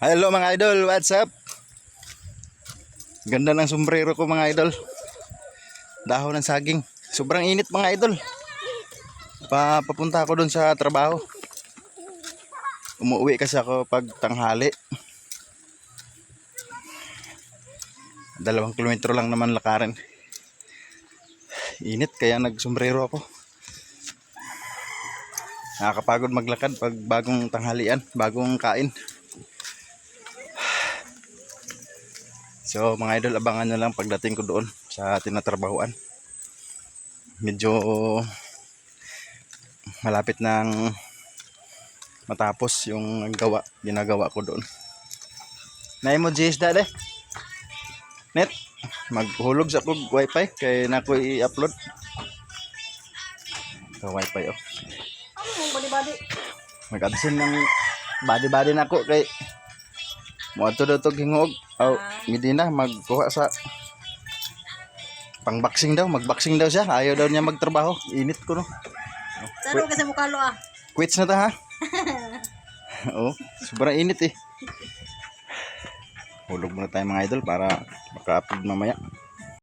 Hello mga idol, what's up? Ganda ng sombrero ko mga idol. Dahon ng saging. Sobrang init mga idol. Pa papunta ako doon sa trabaho. Umuwi kasi ako pag tanghali. Dalawang kilometro lang naman lakarin. Init kaya nagsombrero ako. Nakakapagod maglakad pag bagong tanghalian, bagong kain. So mga idol, abangan nyo lang pagdating ko doon sa tinatrabahuan. Medyo malapit nang matapos yung gawa, ginagawa ko doon. Na mo GS dade? Net, maghulog sa kog wifi kay na ko i-upload. Sa wifi oh. Ano bali-bali? Mag-absent ng body-body na ko kay mo ato daw to hingog. Aw, Medina magkuha sa pang-boxing daw, mag-boxing daw siya. Ayaw daw niya magtrabaho. Init ko no. Saro kasi mukha lo ah. Quits na ta ha. Oo, sobrang init eh. Hulog muna tayo mga idol para maka-upload mamaya.